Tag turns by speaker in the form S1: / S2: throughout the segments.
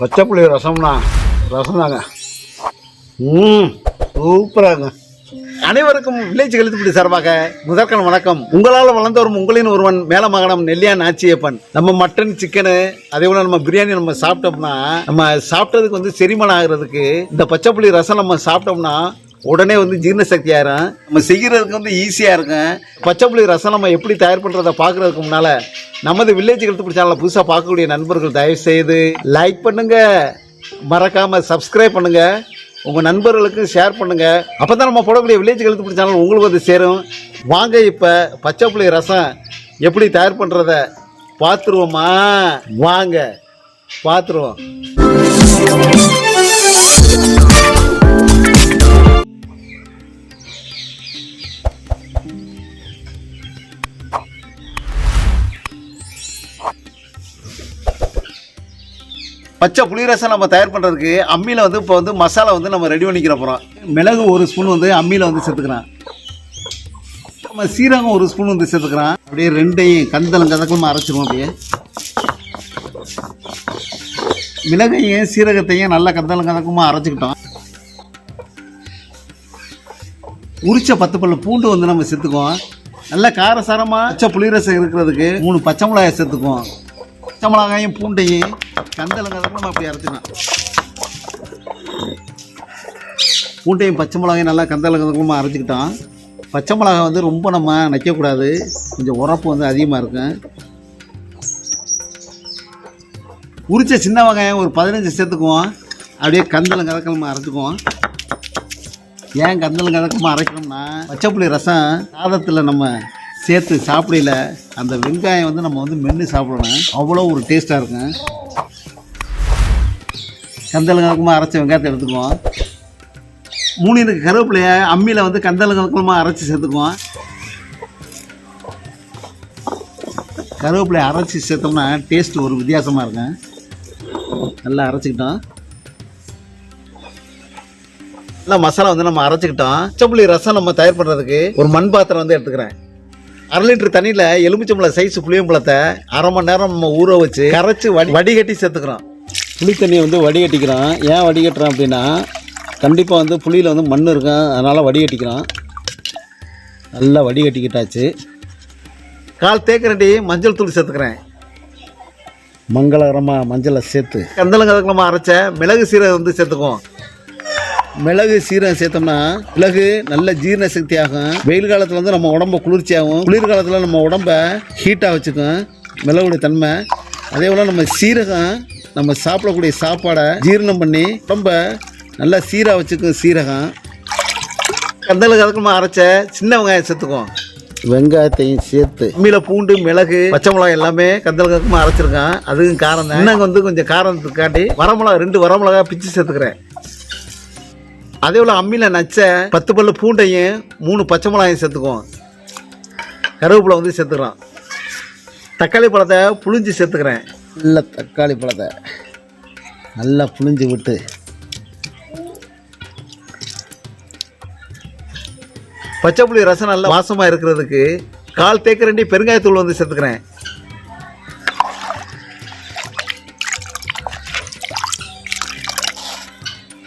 S1: பச்சை புளி ரசம்னா ரசம் தாங்க ம் சூப்பராங்க. அனைவருக்கும் வில்லேஜ் கழுத்துப்படி சார்பாக முதற்கன் வணக்கம். உங்களால் வளர்ந்தவரும் உங்களின் ஒருவன் மேலமகனம் நெல்லியா நாச்சியப்பன் நம்ம மட்டன் சிக்கனு அதே போல நம்ம பிரியாணி நம்ம சாப்பிட்டோம்னா நம்ம சாப்பிட்டதுக்கு வந்து செரிமானம் ஆகிறதுக்கு இந்த பச்சை புளி ரசம் நம்ம சாப்பிட்டோம்னா உடனே வந்து ஜீரண சக்தி ஆயிரும். நம்ம செய்கிறதுக்கு வந்து ஈஸியாக இருக்கும். பச்சை புளி ரசம் நம்ம எப்படி தயார் பண்ணுறதை பார்க்குறதுக்கு முன்னால் நமது வில்லேஜ் கழுத்துப்படி சேனலை புதுசாக பார்க்கக்கூடிய நண்பர்கள் தயவு செய்து லைக் பண்ணுங்க. மறக்காமல் சப்ஸ்கிரைப் பண்ணுங்க. உங்கள் நண்பர்களுக்கு ஷேர் பண்ணுங்க. அப்போ தான் நம்ம போடக்கூடிய வில்லேஜ் கழுத்துப்படி சேனல் உங்களுக்கு வந்து சேரும். வாங்க இப்போ பச்சை புளி ரசம் எப்படி தயார் பண்ணுறத பார்த்துருவோமா? வாங்க பார்த்துருவோம். பச்சை புளி ரசம் நம்ம தயார் பண்ணுறதுக்கு அம்மியில் வந்து இப்போ வந்து மசாலா வந்து நம்ம ரெடி பண்ணிக்கிற போகிறோம் மிளகு ஒரு ஸ்பூன் வந்து அம்மியில் வந்து சேர்த்துக்கிறேன். நம்ம சீரகம் ஒரு ஸ்பூன் வந்து சேர்த்துக்கிறேன். அப்படியே ரெண்டையும் கந்தலம் கதக்கமாக அரைச்சிருவோம் அப்படியே. மிளகையும் சீரகத்தையும் நல்லா கந்தலம் கதக்கமாக அரைச்சிக்கிட்டோம். உரிச்ச பத்து பல்ல பூண்டு வந்து நம்ம சேர்த்துக்குவோம். நல்லா காரசாரமாக பச்சை புளிரசம் இருக்கிறதுக்கு மூணு பச்சை மிளகாய் சேர்த்துக்குவோம். பச்சை மிளகாயும் பூண்டையும் கந்தலம் நான் அப்படி அரைச்சினேன் பூண்டையும் பச்சை மிளகாயும் நல்லா கந்தலம் அரைச்சிக்கிட்டோம். பச்சை மிளகாய் வந்து ரொம்ப நம்ம நைக்கக்கூடாது. கொஞ்சம் உரப்பு வந்து அதிகமாக இருக்கும். உரித்த சின்ன வெங்காயம் ஒரு பதினஞ்சு சேர்த்துக்குவோம். அப்படியே கந்தலம் கதக்கலமாக அரைச்சிக்குவோம். ஏன் கந்தலம் கதக்கமாக அரைக்கணும்னா பச்சைப்புளி ரசம் சாதத்தில் நம்ம சேர்த்து சாப்பிடல அந்த வெங்காயம் வந்து நம்ம வந்து மென்று சாப்பிடணும். அவ்வளோ ஒரு டேஸ்ட்டாக இருக்கும். கந்தலங்கலக்கமாக அரைச்ச வெங்காயத்தை எடுத்துக்குவோம். மூணினுக்கு எனக்கு கருவேப்பிலைய அம்மியில் வந்து கந்தலங்கலக்கலமாக அரைச்சி சேர்த்துக்குவோம். கருவேப்பிலையை அரைச்சி சேர்த்தோம்னா டேஸ்ட் ஒரு வித்தியாசமாக இருக்கும். நல்லா அரைச்சிக்கிட்டோம். நல்லா மசாலா வந்து நம்ம அரைச்சிக்கிட்டோம். பச்சைப்புளி ரசம் நம்ம தயார் பண்ணுறதுக்கு ஒரு மண் பாத்திரம் வந்து எடுத்துக்கிறேன். அரை லிட்டர் தண்ணியில் எலுமிச்சம்பழம் சைஸ் புளியம்பழத்தை அரை மணி நேரம் நம்ம ஊற வச்சு கரைச்சி வடி வடிகட்டி சேர்த்துக்கிறோம். புளி தண்ணியை வந்து வடிகட்டிக்கிறோம். ஏன் வடிகட்டுறோம் அப்படின்னா கண்டிப்பாக வந்து புளியில் வந்து மண் இருக்கும். அதனால் வடிகட்டிக்கிறோம். நல்லா வடிகட்டிக்கிட்டாச்சு. கால் தேக்கரண்டி மஞ்சள் தூள் சேர்த்துக்கிறேன். மங்களகரமாக மஞ்சளை சேர்த்து. கந்தலங்கதக்கமாக அரைச்ச மிளகு சீரகம் வந்து சேர்த்துக்குவோம். மிளகு சீரகம் சேர்த்தோம்னா மிளகு நல்ல ஜீரண சக்தி ஆகும் வெயில் காலத்தில் வந்து நம்ம உடம்ப குளிர்ச்சியாகும். குளிர் காலத்தில் நம்ம உடம்ப ஹீட்டாக வச்சுக்கும். மிளகுடைய தன்மை. அதே போல் நம்ம சீரகம் நம்ம சாப்பிடக்கூடிய சாப்பாடை ஜீரணம் பண்ணி உடம்ப நல்லா சீராக வச்சுக்கும் சீரகம். கந்தல கதக்கமாக அரைச்ச சின்ன வெங்காயம் சேர்த்துக்குவோம். வெங்காயத்தையும் சேர்த்து. அம்மியில் பூண்டு மிளகு பச்சை மிளகாய் எல்லாமே கந்தல் கதக்கமாக அரைச்சிருக்கேன். அதுவும் காரம் தான். இன்னும் வந்து கொஞ்சம் காரத்துக்கு காட்டி வரமிளகா ரெண்டு வரமிளகா பிச்சு சேர்த்துக்கிறேன். அதே போல் அம்மியில் நச்ச பத்து பல்லு பூண்டையும் மூணு பச்சை மிளகாயும் சேர்த்துக்குவோம். கருவேப்பிலை வந்து சேர்த்துக்கிறோம் தக்காளி பழத்தை புளிஞ்சு சேர்த்துக்கிறேன். நல்ல தக்காளி பழத்தை நல்லா புளிஞ்சு விட்டு. பச்சை புளி ரசம் நல்லா வாசமாக இருக்கிறதுக்கு கால் தேக்கரண்டி பெருங்காயத்தூள் வந்து சேர்த்துக்கிறேன்.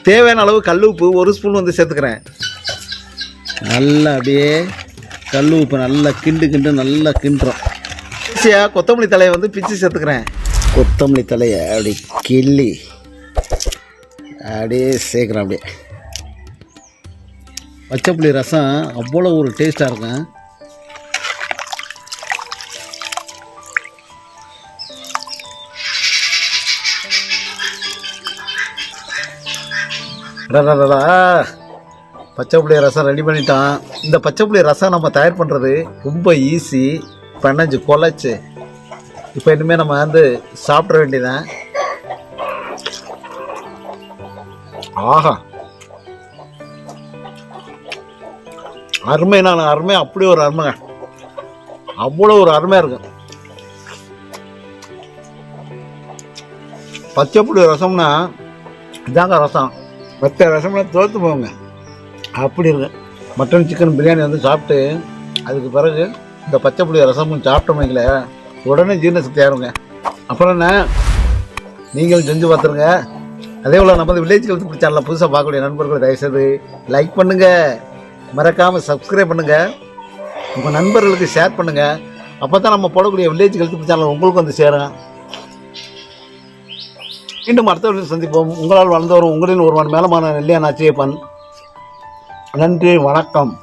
S1: தேவையான அளவு கல் உப்பு ஒரு ஸ்பூன் வந்து சேர்த்துக்கிறேன். நல்லா அப்படியே கல் உப்பு நல்லா கிண்டு கிண்டு நல்லா கிண்டுறோம். ஈஸியாக கொத்தமல்லி தலையை வந்து பிச்சு சேர்த்துக்கிறேன். கொத்தமல்லி தலையை அப்படி கிள்ளி அப்படியே சேர்க்குறேன் அப்படியே. பச்சைப்புளி ரசம் அவ்வளோ ஒரு டேஸ்ட்டாக இருக்கும். பச்சை பச்சைப்புளி ரசம் ரெடி பண்ணிட்டான். இந்த பச்சைப்புளி ரசம் நம்ம தயார் பண்ணுறது ரொம்ப ஈஸி பெனஞ்சு கொலைச்சு இப்போ இனிமேல் நம்ம வந்து சாப்பிட வேண்டியதான் ஆஹா. அருமை நான் அருமை அப்படி ஒரு அருமைங்க. அவ்வளோ ஒரு அருமையாக இருக்கும் பச்சைப்புளி ரசம்னா இதாங்க ரசம். மற்ற ரசம்லாம் தோற்று போங்க. அப்படி இருக்கு மட்டன் சிக்கன் பிரியாணி வந்து சாப்பிட்டு அதுக்கு பிறகு இந்த பச்சை புளிய ரசமும் சாப்பிட்டோம் உடனே ஜீரண சக்தி ஆயிருங்க. அப்புறம் என்ன? நீங்களும் செஞ்சு பார்த்துருங்க. அதே போல் நமது வில்லேஜ் ஹெல்த் சேனலில் புதுசாக பார்க்கக்கூடிய நண்பர்கள் தயவுசெய்து லைக் பண்ணுங்கள் மறக்காமல் சப்ஸ்கிரைப் பண்ணுங்கள் உங்கள் நண்பர்களுக்கு ஷேர் பண்ணுங்கள் அப்போ தான் நம்ம போடக்கூடிய வில்லேஜ் ஹெல்த் சேனல் உங்களுக்கு வந்து சேரும். மீண்டும் அடுத்தவர்கள் சந்திப்போம். உங்களால் வளர்ந்து வரும் உங்களின் ஒருவன் மேலமான நெல்லியா நாச்சியப்பன் நன்றி வணக்கம்.